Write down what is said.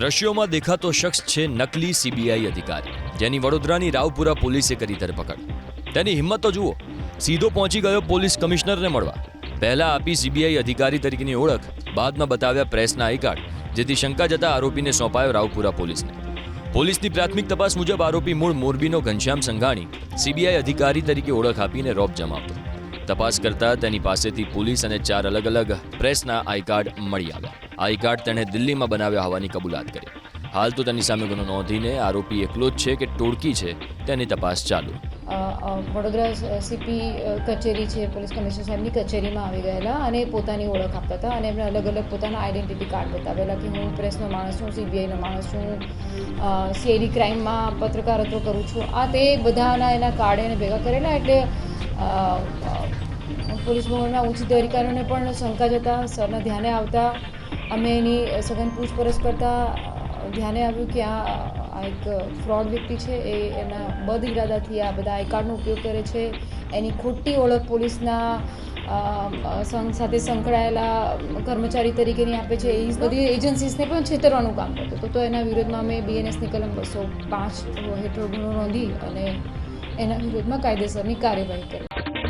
દ્રશ્યોમાં દેખાતો શખ્સ છે નકલી સીબીઆઈ અધિકારી, જેની વડોદરાની રાવપુરા પોલીસે કરી ધરપકડ. તેની હિંમત તો જુઓ, સીધો પહોંચી ગયો પોલીસ કમિશનરને મળવા. પહેલા આપી સીબીઆઈ અધિકારી તરીકેની ઓળખ, બાદમાં બતાવ્યા પ્રેસના આઈ કાર્ડ જેથી શંકા જતા આરોપીને સોંપાયો રાવપુરા પોલીસને. પોલીસની પ્રાથમિક તપાસ મુજબ આરોપી મૂળ મોરબીનો ઘનશ્યામ સંઘાણી સીબીઆઈ અધિકારી તરીકે ઓળખ આપીને રોપ જમાવતો તપાસ કરતા તેની પાસેથી પોલીસ અને ચાર અલગ અલગ પ્રેસના આઈ કાર્ડ મળી આવ્યા. આઈ કાર્ડ તેણે દિલ્હીમાં બનાવ્યા હોવાની કબૂલાત કરી. હાલ તો તેની સામે ગુનો નોંધીને આરોપી એકલો જ છે કે ટોળકી છે તેની તપાસ ચાલુ. વડોદરા સીપી કચેરી છે, પોલીસ કમિશનર સાહેબની કચેરીમાં આવી ગયેલા અને પોતાની ઓળખ આપતા હતા અને એમણે અલગ અલગ પોતાના આઈડેન્ટિટી કાર્ડ બતાવેલા કે હું પ્રેસનો માણસ છું, સીબીઆઈનો માણસ છું સીઆઈડી ક્રાઇમમાં પત્રકારત્વ કરું છું. આ તે બધાના એના કાર્ડ એને ભેગા કરેલા એટલે પોલીસ ભવનના ઉચ્ચ અધિકારીઓને પણ શંકા જતા, સરના ધ્યાને આવતા અમે એની સઘન પૂછપરછ કરતાં ધ્યાને આવ્યું કે આ આ એક ફ્રોડ વ્યક્તિ છે. એ એના બદ ઇરાદાથી આ બધા આઈ કાર્ડનો ઉપયોગ કરે છે. એની ખોટી ઓળખ પોલીસના સંઘ સાથે સંકળાયેલા કર્મચારી તરીકેની આપે છે. એ બધી એજન્સીસને પણ છેતરવાનું કામ કરતો હતો. તો એના વિરોધમાં અમે બીએનએસની કલમ બસો પાંચ હેઠળ ગુનો નોંધી અને એના વિરોધમાં કાયદેસરની કાર્યવાહી કરી.